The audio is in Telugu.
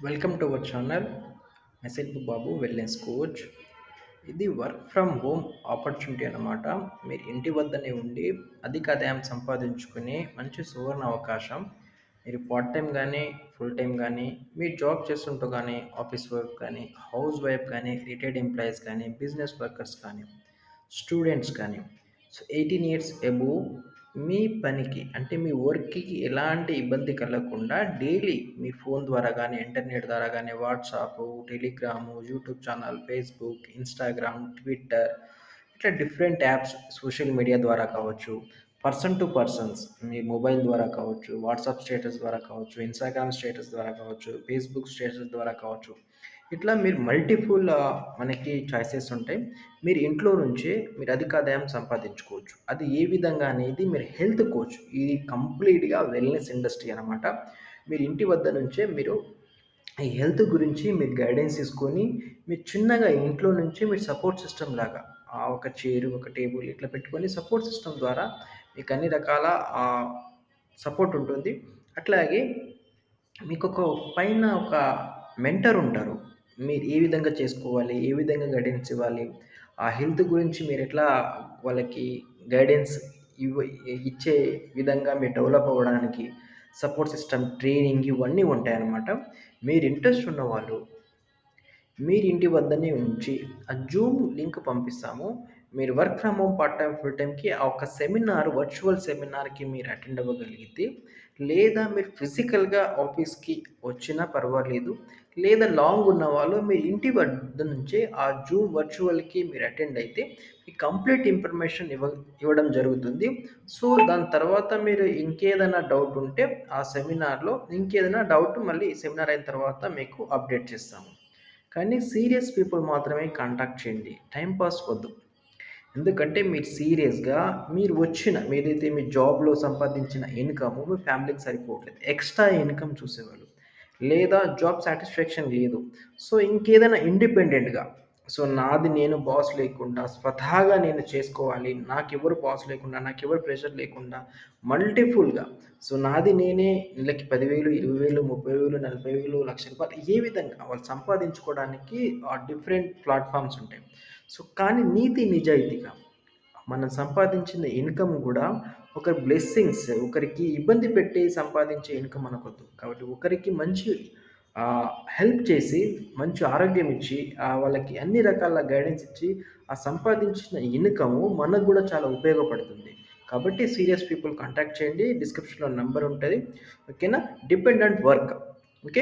Welcome to our channel message Babu wellness coach ఇది వర్క్ ఫ్రమ్ హోమ్ ఆపర్చునిటీ అనమాట మీరు ఇంటి వద్దనే ఉండి అధిక ఆదాయం సంపాదించుకునే మంచి సువర్ణ అవకాశం. మీరు పార్ట్ టైం కానీ ఫుల్ టైం కానీ మీరు జాబ్ చేస్తుంటూ కానీ ఆఫీస్ వర్క్ కానీ హౌస్ వైఫ్ కానీ రిటైర్డ్ ఎంప్లాయీస్ కానీ బిజినెస్ వర్కర్స్ కానీ స్టూడెంట్స్ కానీ సో ఎయిటీన్ ఇయర్స్ అబోవ్ మీ పనికి అంటే మీ వర్క్కి ఎలాంటి ఇబ్బంది కలగకుండా డైలీ మీ ఫోన్ ద్వారా కానీ ఇంటర్నెట్ ద్వారా కానీ WhatsApp Telegram YouTube channel Facebook Instagram Twitter ఇట్లా డిఫరెంట్ యాప్స్ సోషల్ మీడియా ద్వారా కావచ్చు. పర్సన్ టు పర్సన్స్ మీ మొబైల్ ద్వారా కావచ్చు వాట్సాప్ స్టేటస్ ద్వారా కావచ్చు ఇన్స్టాగ్రామ్ స్టేటస్ ద్వారా కావచ్చు ఫేస్బుక్ స్టేటస్ ద్వారా కావచ్చు ఇట్లా మీరు మల్టిపుల్ మనకి చాయిసెస్ ఉంటాయి. మీరు ఇంట్లో నుంచే మీరు అధిక ఆదాయం సంపాదించుకోవచ్చు. అది ఏ విధంగా అనేది మీరు హెల్త్ కోచ్ ఇది కంప్లీట్గా వెల్నెస్ ఇండస్ట్రీ అనమాట మీరు ఇంటి వద్ద నుంచే మీరు ఈ హెల్త్ గురించి మీరు గైడెన్స్ తీసుకొని మీరు చిన్నగా ఇంట్లో నుంచి మీరు సపోర్ట్ సిస్టమ్ లాగా ఒక చైర్ ఒక టేబుల్ ఇట్లా పెట్టుకొని సపోర్ట్ సిస్టమ్ ద్వారా మీకు అన్ని రకాల సపోర్ట్ ఉంటుంది. అట్లాగే మీకు ఒక పైన ఒక మెంటర్ ఉంటారు. మీరు ఏ విధంగా చేసుకోవాలి ఏ విధంగా గైడెన్స్ ఇవ్వాలి ఆ హెల్త్ గురించి మీరు ఎట్లా వాళ్ళకి గైడెన్స్ ఇవ్వ ఇచ్చే విధంగా మీరు డెవలప్ అవ్వడానికి సపోర్ట్ సిస్టమ్ ట్రైనింగ్ ఇవన్నీ ఉంటాయన్నమాట. మీరు ఇంట్రెస్ట్ ఉన్నవాళ్ళు మీరు ఇంటి వద్దనే ఉంచి ఆ జూమ్ లింక్ పంపిస్తాము. మీరు work from home part time full టైంకి ఆ ఒక సెమినార్ వర్చువల్ సెమినార్కి మీరు అటెండ్ అవ్వగలిగితే లేదా మీరు ఫిజికల్గా ఆఫీస్కి వచ్చినా పర్వాలేదు లేదా లాంగ్ ఉన్న వాళ్ళు మీరు ఇంటి వద్ద నుంచే ఆ జూమ్ వర్చువల్కి మీరు అటెండ్ అయితే ఈ కంప్లీట్ ఇన్ఫర్మేషన్ ఇవ్వ ఇవ్వడం జరుగుతుంది. సో దాని తర్వాత మీరు ఇంకేదైనా డౌట్ ఉంటే ఆ సెమినార్లో ఇంకేదైనా డౌట్ మళ్ళీ సెమినార్ అయిన తర్వాత మీకు అప్డేట్ చేస్తాము. కానీ సీరియస్ పీపుల్ మాత్రమే కాంటాక్ట్ చేయండి. టైంపాస్ వద్దు. ఎందుకంటే మీరు సీరియస్గా మీరు వచ్చిన మీదైతే మీ జాబ్లో సంపాదించిన ఇన్కమ్ మీ ఫ్యామిలీకి సరిపోవట్లేదు. ఎక్స్ట్రా ఇన్కమ్ చూసేవాళ్ళు. లేదా జాబ్ సాటిస్ఫాక్షన్ లేదు. సో ఇంకేదైనా ఇండిపెండెంట్గా. సో నాది నేను బాస్ లేకుండా స్వతహాగా నేను చేసుకోవాలి. నాకు ఎవరు బాస్ లేకుండా నాకు ఎవరు ప్రెషర్ లేకుండా మల్టిఫుల్గా సో నాది నేనే నెలకి పదివేలు ఇరవై వేలు ముప్పై వేలు నలభై వేలు లక్ష రూపాయలు ఏ విధంగా వాళ్ళు సంపాదించుకోవడానికి డిఫరెంట్ ప్లాట్ఫామ్స్ ఉంటాయి. సో కానీ నీతి నిజాయితీగా మనం సంపాదించిన ఇన్కమ్ కూడా ఒకరి బ్లెస్సింగ్స్ ఒకరికి ఇబ్బంది పెట్టి సంపాదించే ఇన్కమ్ అనకొద్దు కాబట్టి ఒకరికి మంచి హెల్ప్ చేసి మంచి ఆరోగ్యం ఇచ్చి వాళ్ళకి అన్ని రకాల గైడెన్స్ ఇచ్చి ఆ సంపాదించిన ఇన్కమ్ మనకు కూడా చాలా ఉపయోగపడుతుంది. కాబట్టి సీరియస్ పీపుల్ కాంటాక్ట్ చేయండి డిస్క్రిప్షన్లో నెంబర్ ఉంటుంది. ఓకేనా? Dependent work okay?